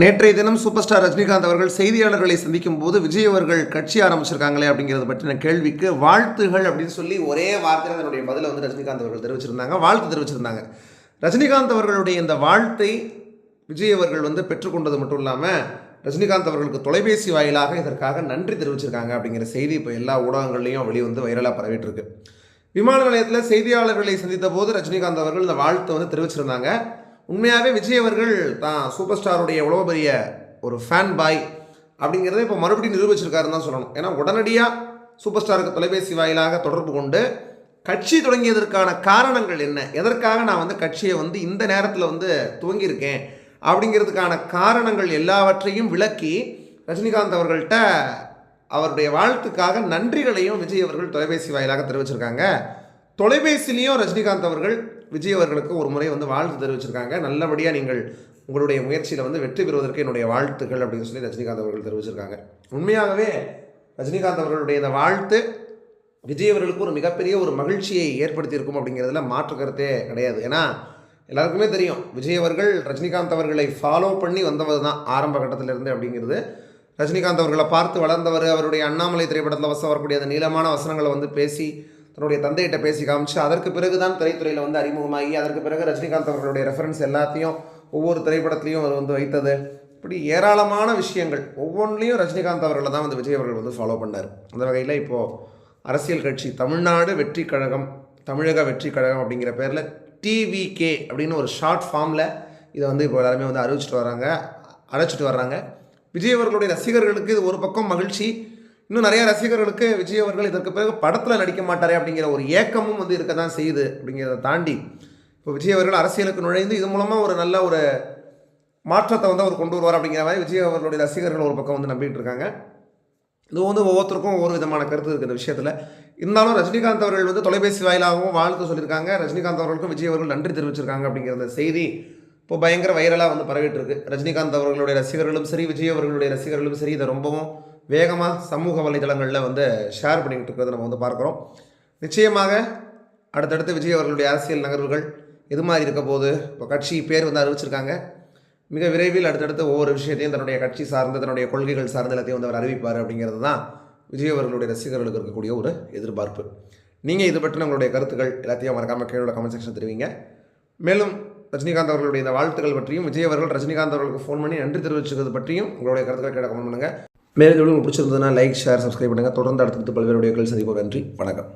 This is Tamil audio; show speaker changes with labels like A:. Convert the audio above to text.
A: நேற்றைய தினம் சூப்பர் ஸ்டார் ரஜினிகாந்த் அவர்கள் செய்தியாளர்களை சந்திக்கும் போது விஜய் அவர்கள் கட்சி ஆரம்பிச்சிருக்காங்களே அப்படிங்கிறது பற்றின கேள்விக்கு வாழ்த்துகள் அப்படின்னு சொல்லி ஒரே வார்த்தையில் தன்னுடைய பதிலை வந்து ரஜினிகாந்த் அவர்கள் தெரிவிச்சிருந்தாங்க வாழ்த்து தெரிவிச்சிருந்தாங்க. ரஜினிகாந்த் அவர்களுடைய இந்த வாழ்த்தை விஜய் அவர்கள் வந்து பெற்றுக்கொண்டது மட்டும் இல்லாமல் ரஜினிகாந்த் அவர்களுக்கு தொலைபேசி வாயிலாக இதற்காக நன்றி தெரிவிச்சிருக்காங்க அப்படிங்கிற செய்தி இப்போ எல்லா ஊடகங்கள்லையும் வெளிவந்து வைரலாக பரவிட்டு இருக்கு. விமான நிலையத்தில் செய்தியாளர்களை சந்தித்த போது ரஜினிகாந்த் அவர்கள் இந்த வாழ்த்தை வந்து தெரிவிச்சிருந்தாங்க. உண்மையாகவே விஜய் அவர்கள் தான் சூப்பர் ஸ்டாருடைய எவ்வளோ பெரிய ஒரு ஃபேன் பாய் அப்படிங்கிறத இப்போ மறுபடியும் நிரூபிச்சிருக்காருன்னு தான் சொல்லணும். ஏன்னா உடனடியாக சூப்பர் ஸ்டாருக்கு தொலைபேசி வாயிலாக தொடர்பு கொண்டு கட்சி தொடங்கியதற்கான காரணங்கள் என்ன? எதற்காக நான் வந்து கட்சியை வந்து இந்த நேரத்தில் வந்து துவங்கியிருக்கேன்? அப்படிங்கிறதுக்கான காரணங்கள் எல்லாவற்றையும் விளக்கி ரஜினிகாந்த் அவர்கள்ட்ட அவருடைய வாழ்த்துக்காக நன்றிகளையும் விஜய் அவர்கள் தொலைபேசி வாயிலாக தெரிவிச்சிருக்காங்க. தொலைபேசிலையும் ரஜினிகாந்த் அவர்கள் விஜய் அவர்களுக்கு ஒரு முறை வந்து வாழ்த்து தெரிவிச்சிருக்காங்க. நல்லபடியாக நீங்கள் உங்களுடைய முயற்சியில் வந்து வெற்றி பெறுவதற்கு என்னுடைய வாழ்த்துக்கள் அப்படின்னு சொல்லி ரஜினிகாந்த் அவர்கள் தெரிவிச்சிருக்காங்க. உண்மையாகவே ரஜினிகாந்த் அவர்களுடைய இந்த வாழ்த்து விஜய் அவர்களுக்கு ஒரு மிகப்பெரிய ஒரு மகிழ்ச்சியை ஏற்படுத்தியிருக்கும் அப்படிங்கிறதுல மாற்று கருத்தே கிடையாது. ஏன்னா எல்லாருக்குமே தெரியும் விஜய் அவர்கள் ரஜினிகாந்த் அவர்களை ஃபாலோ பண்ணி வந்தவர் தான் ஆரம்ப கட்டத்திலிருந்து அப்படிங்கிறது. ரஜினிகாந்த் அவர்களை பார்த்து வளர்ந்தவர் அவருடைய அண்ணாமலை திரைப்படத்தில் வசம் வரக்கூடிய அந்த நீளமான வசனங்களை வந்து பேசி தன்னுடைய தந்தையிட்ட பேசி காமிச்சு அதற்கு பிறகு தான் திரைத்துறையில் வந்து அறிமுகமாகி அதற்கு பிறகு ரஜினிகாந்த் அவர்களுடைய ரெஃபரன்ஸ் எல்லாத்தையும் ஒவ்வொரு திரைப்படத்துலையும் அவர் வந்து வைத்தது. இப்படி ஏராளமான விஷயங்கள் ஒவ்வொன்றிலையும் ரஜினிகாந்த் அவர்களை தான் வந்து விஜய் அவர்கள் வந்து ஃபாலோ பண்ணார். அந்த வகையில் இப்போது அரசியல் கட்சி தமிழ்நாடு வெற்றி கழகம் தமிழக வெற்றி கழகம் அப்படிங்கிற பேரில் டிவிகே அப்படின்னு ஒரு ஷார்ட் ஃபார்மில் இதை வந்து இப்போ எல்லாருமே வந்து அறிவிச்சிட்டு வராங்க அழைச்சிட்டு வர்றாங்க. விஜய் அவர்களுடைய ரசிகர்களுக்கு இது ஒரு பக்கம் மகிழ்ச்சி இன்னும் நிறைய ரசிகர்களுக்கு விஜய் அவர்கள் இதற்கு பிறகு படத்தில் நடிக்க மாட்டாரே அப்படிங்கிற ஒரு ஏக்கமும் வந்து இருக்க தான் செய்யுது அப்படிங்கிறத தாண்டி இப்போ விஜய் அவர்கள் அரசியலுக்கு நுழைந்து இது மூலமாக ஒரு நல்ல ஒரு மாற்றத்தை வந்து அவர் கொண்டு வருவார் அப்படிங்கிற மாதிரி விஜய் அவர்களுடைய ரசிகர்கள் ஒரு பக்கம் வந்து நம்பிட்டு இருக்காங்க. இது வந்து ஒவ்வொருத்தருக்கும் ஒவ்வொரு விதமான கருத்து இருக்குது இந்த விஷயத்தில். இருந்தாலும் ரஜினிகாந்த் அவர்கள் வந்து தொலைபேசி வாயிலாகவும் வாழ்த்து சொல்லியிருக்காங்க. ரஜினிகாந்த் அவர்களுக்கும் விஜய் அவர்கள் நன்றி தெரிவிச்சிருக்காங்க அப்படிங்கிற செய்தி இப்போ பயங்கர வைரலாக வந்து பரவிட்டு இருக்கு. ரஜினிகாந்த் அவர்களுடைய ரசிகர்களும் சரி விஜய் அவர்களுடைய ரசிகர்களும் சரி இதை ரொம்பவும் வேகமாக சமூக வலைதளங்களில் வந்து ஷேர் பண்ணிக்கிட்டு இருக்கிறத நம்ம வந்து பார்க்குறோம். நிச்சயமாக அடுத்தடுத்து விஜய் அவர்களுடைய அரசியல் நகர்வுகள் எது மாதிரி இருக்க போது இப்போ கட்சி பேர் வந்து அறிவிச்சிருக்காங்க. மிக விரைவில் அடுத்தடுத்து ஒவ்வொரு விஷயத்தையும் தன்னுடைய கட்சி சார்ந்து தன்னுடைய கொள்கைகள் சார்ந்த எல்லாத்தையும் வந்து அவர் அறிவிப்பார் அப்படிங்கிறது தான் விஜய் அவர்களுடைய ரசிகர்களுக்கு இருக்கக்கூடிய ஒரு எதிர்பார்ப்பு. நீங்கள் இது பற்றின உங்களுடைய கருத்துக்கள் எல்லாத்தையும் மறக்காமல் கீழே கமெண்ட் செக்ஷன் தெரிவிங்க. மேலும் ரஜினிகாந்த் அவர்களுடைய இந்த வாழ்த்துக்கள் பற்றியும் விஜய் அவர்கள் ரஜினிகாந்த் அவர்களுக்கு ஃபோன் பண்ணி நன்றி தெரிவிச்சுக்கிறது பற்றியும் உங்களுடைய கருத்துக்கள் கீழே கமெண்ட் பண்ணுங்கள் மேலும் உங்களுக்கு பிடிச்சிருந்ததுன்னா லைக் ஷேர் சப்ஸ்கிரைப் பண்ணுங்கள் தொடர்ந்து அடுத்தடுத்து பல்வேறு வீடியோக்கள் சந்திப்போம். நன்றி. வணக்கம்.